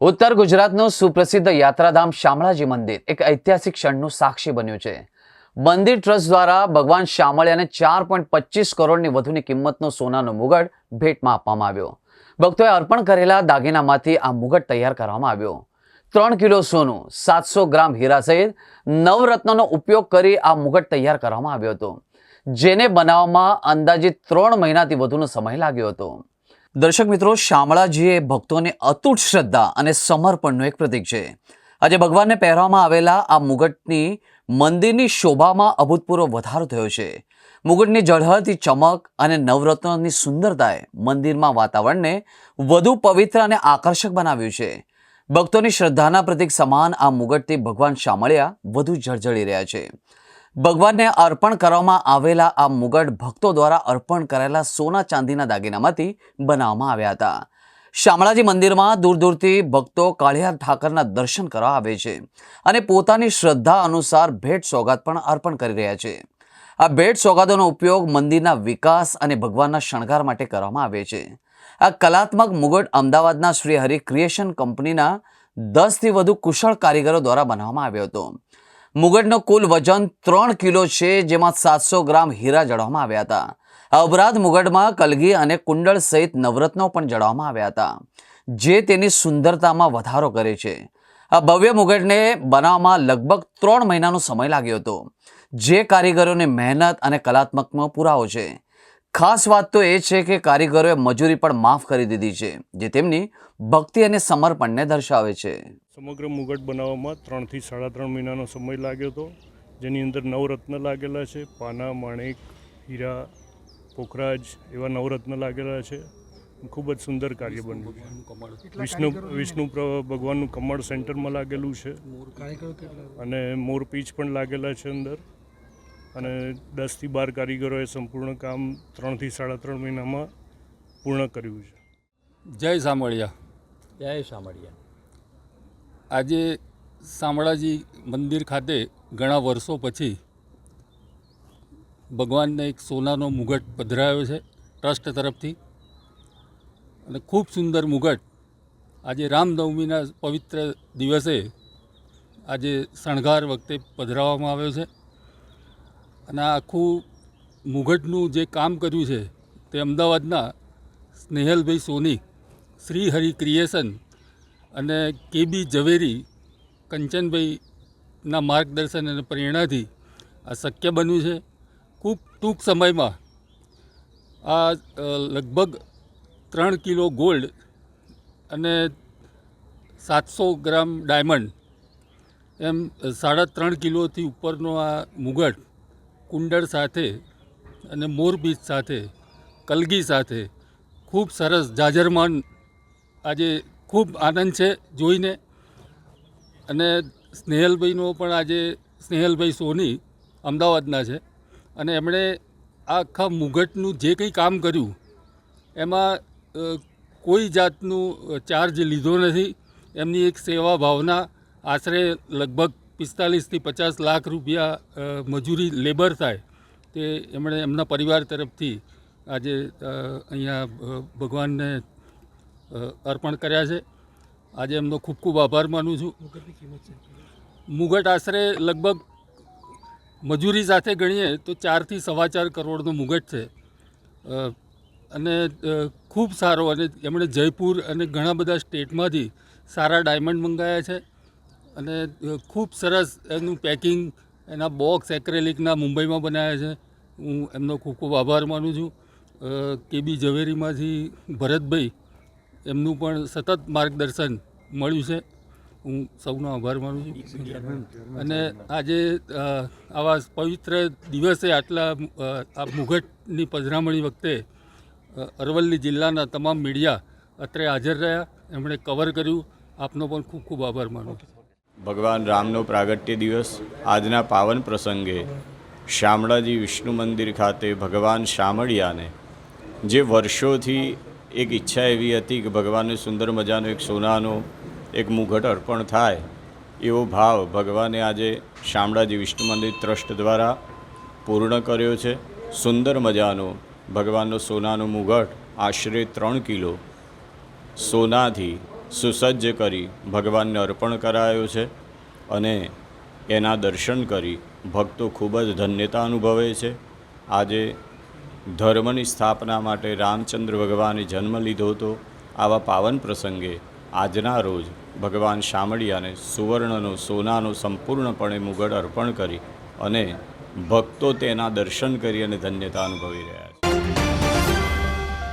ઉત્તર ગુજરાતનું સુપ્રસિદ્ધ યાત્રાધામ શામળાજી મંદિર એક ઐતિહાસિક ક્ષણનું સાક્ષી બન્યું છે. મંદિર ટ્રસ્ટ દ્વારા ભગવાન શામળિયાને ચાર પોઈન્ટ પચીસ કરોડની વધુની કિંમતનો સોનાનો મુગટ ભેટમાં આપવામાં આવ્યો. ભક્તોએ અર્પણ કરેલા દાગીનામાંથી આ મુગટ તૈયાર કરવામાં આવ્યો. ત્રણ કિલો સોનું, સાતસો ગ્રામ હીરા સહિત નવરત્નનો ઉપયોગ કરી આ મુગટ તૈયાર કરવામાં આવ્યો હતો, જેને બનાવવામાં અંદાજિત ત્રણ મહિનાથી વધુનો સમય લાગ્યો હતો. દર્શક મિત્રો શામળાજી એ ભક્તોને અતૂટ શ્રદ્ધા અને સમર્પણનું એક પ્રતીક છે. આજે ભગવાનને પહેરવામાં આવેલા આ મુગટની મંદિરની શોભામાં અભૂતપૂર્વ વધારો થયો છે. મુગટની જળહળતી ચમક અને નવરત્નોની સુંદરતાએ મંદિરમાં વાતાવરણને વધુ પવિત્ર અને આકર્ષક બનાવ્યું છે. ભક્તોની શ્રદ્ધાના પ્રતીક સમાન આ મુગટથી ભગવાન શામળિયા વધુ જળજળી રહ્યા છે. ભગવાનને અર્પણ કરવામાં આવેલા આ મુગટ ભક્તો દ્વારા અર્પણ કરેલા સોના ચાંદીના દાગીનામાંથી બનાવવામાં આવ્યા હતા. શામળાજી મંદિરમાં દૂર દૂરથી ભક્તો કાળિયા ઠાકરના દર્શન કરવા આવે છે અને પોતાની શ્રદ્ધા અનુસાર ભેટ સોગાદ પણ અર્પણ કરી રહ્યા છે. આ ભેટ સોગાદોનો ઉપયોગ મંદિરના વિકાસ અને ભગવાનના શણગાર માટે કરવામાં આવે છે. આ કલાત્મક મુગટ અમદાવાદના શ્રી હરિ ક્રિએશન કંપનીના દસથી વધુ કુશળ કારીગરો દ્વારા બનાવવામાં આવ્યો હતો. મુગટનો કુલ વજન ત્રણ કિલો છે, જેમાં સાતસો ગ્રામ હીરા જડવામાં આવ્યા હતા. આ ઉપરાંત મુગટમાં કલગી અને કુંડળ સહિત નવરત્નો પણ જડવામાં આવ્યા હતા, જે તેની સુંદરતામાં વધારો કરે છે. આ ભવ્ય મુગટને બનાવવામાં લગભગ ત્રણ મહિનાનો સમય લાગ્યો હતો, જે કારીગરોની મહેનત અને કલાત્મકનો પુરાવો છે. ખાસ વાત તો એ છે કે કારીગરોએ મજૂરી પણ માફ કરી દીધી છે જે તેમની ભક્તિ અને સમર્પણને દર્શાવે છે. સમગ્ર મુગટ બનાવવામાં ત્રણથી સાડા ત્રણ મહિનાનો સમય લાગ્યો હતો. જેની અંદર નવરત્ન લાગેલા છે પાના માણેક હીરા પોખરાજ એવા નવરત્ન લાગેલા છે. ખૂબ જ સુંદર કાર્ય બન્યું વિષ્ણુ વિષ્ણુ ભગવાનનું કમળ સેન્ટરમાં લાગેલું છે. અને મોરપીંછ પણ લાગેલા છે અંદર. અને દસથી બાર કારીગરોએ સંપૂર્ણ કામ ત્રણથી સાડા ત્રણ મહિનામાં પૂર્ણ કર્યું છે. જય સામળિયા. જય શામળિયા આજે શામળાજી મંદિર ખાતે ઘણા વર્ષો પછી ભગવાનને એક સોનાનો મુગટ પધરાયો છે ટ્રસ્ટ તરફથી. અને ખૂબ સુંદર મુગટ આજે રામનવમીના પવિત્ર દિવસે આજે શણગાર વખતે પધરાવવામાં આવ્યો છે. અને આખું મુઘટનું જે કામ કર્યું છે તે અમદાવાદના સ્નેહલભાઈ સોની શ્રી હરિ ક્રિએશન અને કેબી ઝવેરી કંચનભાઈના માર્ગદર્શન અને પ્રેરણાથી આ શક્ય બન્યું છે. ખૂબ ટૂંક સમયમાં આ લગભગ ત્રણ કિલો ગોલ્ડ અને સાતસો ગ્રામ ડાયમંડ એમ સાડા ત્રણ કિલોથી ઉપરનો આ મુગટ કુંડળ સાથે અને મોરબીચ સાથે, કલગી સાથે ખૂબ સરસ જાજરમાન આજે ખૂબ આનંદ છે જોઈને. અને સ્નેહલભાઈનો પણ આજે સ્નેહલભાઈ સોની અમદાવાદના છે. અને એમણે આખા મુગટનું જે કંઈ કામ કર્યું, એમાં કોઈ જાતનું ચાર્જ લીધો નથી. એમની એક સેવા ભાવના આશરે લગભગ પિસ્તાલીસથી પચાસ લાખ રૂપિયા મજૂરી, લેબર થાય તે એમણે એમના પરિવાર તરફથી આજે અહીંયા ભગવાનને અર્પણ કર્યા છે. આજે એમનો ખૂબ ખૂબ આભાર માનું છું. મુગટ આશરે લગભગ મજૂરી સાથે ગણીએ તો ચારથી સવા ચાર કરોડનો મુગટ છે. અને ખૂબ સારો અને એમણે જયપુર અને ઘણા બધા સ્ટેટમાંથી સારા ડાયમંડ મંગાવ્યા છે. અને ખૂબ સરસ એનું પેકિંગ એના બોક્સ એક્રેલિકના મુંબઈમાં બનાવ્યા છે. હું એમનો ખૂબ ખૂબ આભાર માનું છું. કેબી ઝવેરીમાંથી ભરતભાઈ એમનું પણ સતત માર્ગદર્શન મળ્યું છે. હું સૌનો આભાર માનું છું. અને આજે આવા પવિત્ર દિવસે આટલા આ મુઘટની પધરામણી વખતે અરવલ્લી જિલ્લાના તમામ મીડિયા અત્રે હાજર રહ્યા. એમણે કવર કર્યું. આપનો પણ ખૂબ ખૂબ આભાર માનું છું. ભગવાન રામનો પ્રાગટ્ય દિવસ આજના પાવન પ્રસંગે શામળાજી વિષ્ણુ મંદિર ખાતે ભગવાન શામળિયાને, જે વર્ષોથી એક ઈચ્છા એવી હતી કે ભગવાનને સુંદર મજાનો એક સોનાનો એક મુઘટ અર્પણ થાય, એવો ભાવ ભગવાને આજે શામળાજી વિષ્ણુ મંદિર ટ્રસ્ટ દ્વારા પૂર્ણ કર્યો છે. સુંદર મજાનો ભગવાનનો સોનાનો મુઘટ આશરે ત્રણ કિલો સોનાથી સુસજ્જ કરી ભગવાનને અર્પણ કરાયો છે અને એના દર્શન કરી ભક્તો ખૂબ જ ધન્યતા અનુભવે છે. આજે ધર્મની સ્થાપના માટે રામચંદ્ર ભગવાને જન્મ લીધો હતો. આવા પાવન પ્રસંગે આજના રોજ ભગવાન શામળિયાને સુવર્ણનો, સોનાનો સંપૂર્ણપણે મુગટ અર્પણ કરી અને ભક્તો તેના દર્શન કરી અને ધન્યતા અનુભવી રહ્યા